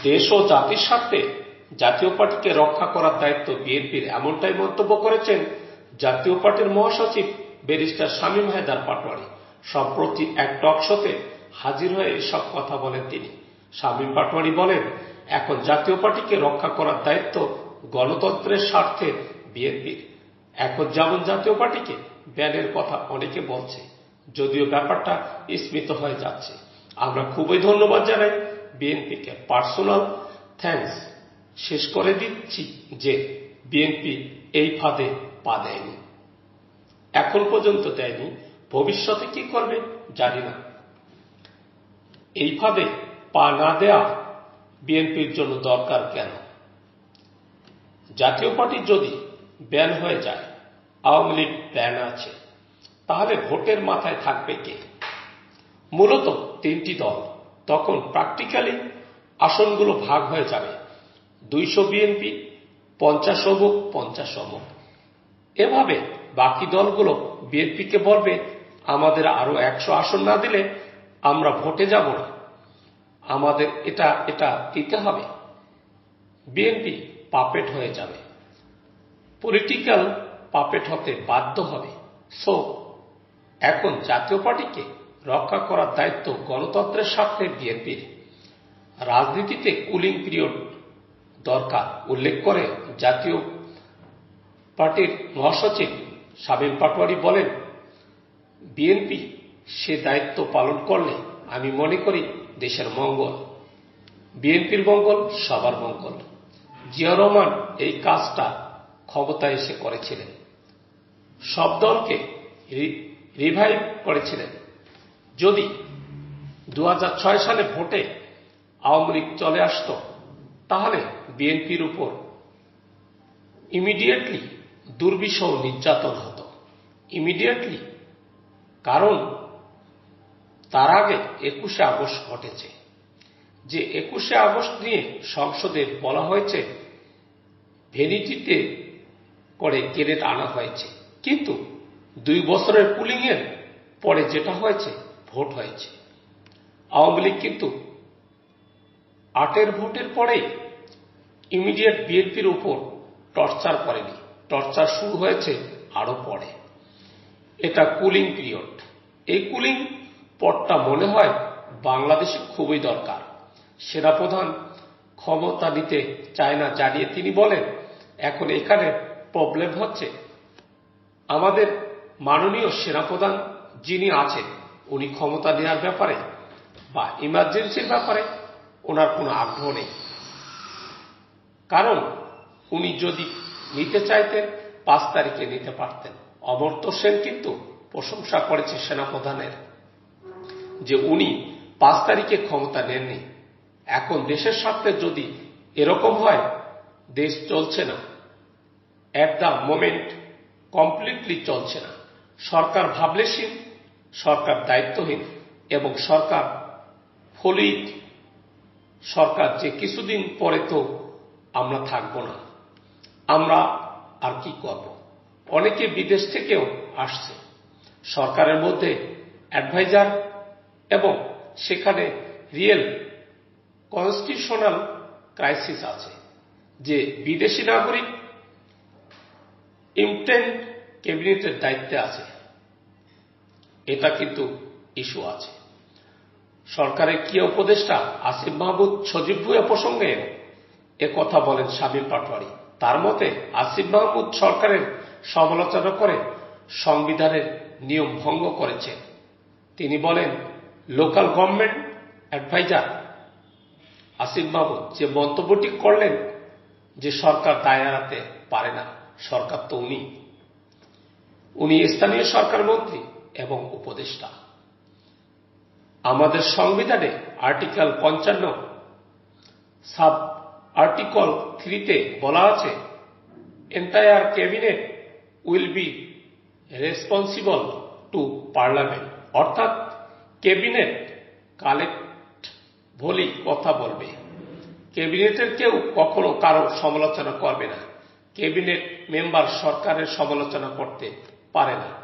দেশ ও জাতির স্বার্থে জাতীয় পার্টিকে রক্ষা করার দায়িত্ব বিএনপির এমনটাই মন্তব্য করেছেন জাতীয় পার্টির মহাসচিব ব্যারিস্টার শামীম হায়দার পাটোয়ারি। সম্প্রতি এক টক শোতে হাজির হয়ে এসব কথা বলেন তিনি। শামীম পাটোয়ারি বলেন, এখন জাতীয় পার্টিকে রক্ষা করার দায়িত্ব গণতন্ত্রের স্বার্থে বিএনপির। এখন যেমন জাতীয় পার্টিকে ব্যানের কথা অনেকে বলছে, যদিও ব্যাপারটা স্মিত হয়ে যাচ্ছে। আমরা খুবই ধন্যবাদ জানাই বিএনপিকে পার্সোনাল থ্যাঙ্কস শেষ করে দিচ্ছি যে বিএনপি এই ফাঁদে পা দেয়নি। এখন পর্যন্ত দেয়নি। ভবিষ্যতে কি করবে জানি না। এই ফাঁদে পা না দেয়া বিএনপির জন্য দরকার কেন? জাতীয় পার্টি যদি ব্যান হয়ে যায়, আওয়ামী লীগ ব্যান আছে, তাহলে ভোটের মাথায় থাকবে কে? মূলত তিনটি দল। তখন প্র্যাকটিক্যালি আসনগুলো ভাগ হয়ে যাবে। দুইশো বিএনপি পঞ্চাশ অমুক পঞ্চাশ অমুক এভাবে বাকি দলগুলো বিএনপিকে বলবে, আমাদের আরও একশো আসন না দিলে আমরা ভোটে যাব না। আমাদের এটা এটা দিতে হবে। বিএনপি পাপেট হয়ে যাবে। পলিটিক্যাল পাপেট হতে বাধ্য হবে। সো এখন জাতীয় পার্টিকে রক্ষা করার দায়িত্ব গণতন্ত্রের স্বার্থে বিএনপির। রাজনীতিতে কুলিং পিরিয়ড দরকার উল্লেখ করে জাতীয় পার্টির মহাসচিব শামীম পাটোয়ারি বলেন, বিএনপি সে দায়িত্ব পালন করলে আমি মনে করি দেশের মঙ্গল। বিএনপির মঙ্গল, সবার মঙ্গল। জিয়া রহমান এই কাজটা ক্ষমতায় এসে করেছিলেন। সব দলকে রিভাইভ করেছিলেন। যদি দু হাজার ছয় সালে ভোটে আওয়ামী লীগ চলে আসত, তাহলে বিএনপির উপর ইমিডিয়েটলি দুর্বিষহ নির্যাতন হতো। ইমিডিয়েটলি কারণ তার আগে একুশে আগস্ট ঘটেছে। যে একুশে আগস্ট নিয়ে সংসদে বলা হয়েছে ভেনিটিতে করে গ্রেড আনা হয়েছে। কিন্তু দুই বছরের পুলিংয়ের পরে যেটা হয়েছে ভোট হয়েছে। আওয়ামী লীগ কিন্তু আটের ভোটের পরেই ইমিডিয়েট বিএনপির উপর টর্চার করেনি। টর্চার শুরু হয়েছে আরও পরে। এটা কুলিং পিরিয়ড। এই কুলিং পটটা মনে হয় বাংলাদেশে খুবই দরকার। সেনাপ্রধান ক্ষমতা নিতে চায় না জানিয়ে তিনি বলেন, এখন এখানে প্রবলেম হচ্ছে। আমাদের মাননীয় সেনাপ্রধান যিনি আছেন উনি ক্ষমতা নেওয়ার ব্যাপারে বা ইমার্জেন্সির ব্যাপারে ওনার কোনো আগ্রহ নেই। কারণ উনি যদি নিতে চাইতেন, পাঁচ তারিখে নিতে পারতেন। অমর্ত্য সেন কিন্তু প্রশংসা করেছে সেনাপ্রধানের যে উনি পাঁচ তারিখে ক্ষমতা নেননি। এখন দেশের স্বার্থে যদি এরকম হয়, দেশ চলছে না। অ্যাট দ্য মোমেন্ট কমপ্লিটলি চলছে না। সরকার ভাবলেশীন সরকার দায়িত্বহীন এবং সরকার ফলিত। সরকার যে কিছুদিন পরে তো আমরা থাকব না। আমরা আর কি করব? অনেকে বিদেশ থেকেও আসছে। সরকারের মধ্যে অ্যাডভাইজার এবং সেখানে রিয়েল কনস্টিটিউশনাল ক্রাইসিস আছে যে বিদেশি নাগরিক ইমটেন্ট ক্যাবিনেটের দায়িত্বে আছে। এটা কিন্তু ইস্যু আছে। সরকারের কি উপদেষ্টা আসিফ মাহমুদ সজীব ভুয়া প্রসঙ্গে এ কথা বলেন শামীম পাটোয়ারি। তার মতে, আসিফ মাহমুদ সরকারের সমালোচনা করে সংবিধানের নিয়ম ভঙ্গ করেছেন তিনি বলেন, local government adviser Asif Mahmud যে মন্তব্যটি করলেন যে সরকার দায় পারে না, সরকার তো উনি। উনি স্থানীয় সরকার মন্ত্রী। এবং উপদেষ্টা। আমাদের সংবিধানে আর্টিকেল পঞ্চান্ন, সাব আর্টিকল থ্রিতে বলা আছে entire cabinet will be responsible to parliament. অর্থাৎ ক্যাবিনেট কালেক্ট বলি কথা বলবে। ক্যাবিনেটের কেউ কখনো কারও সমালোচনা করবে না। ক্যাবিনেট মেম্বার সরকারের সমালোচনা করতে পারে না।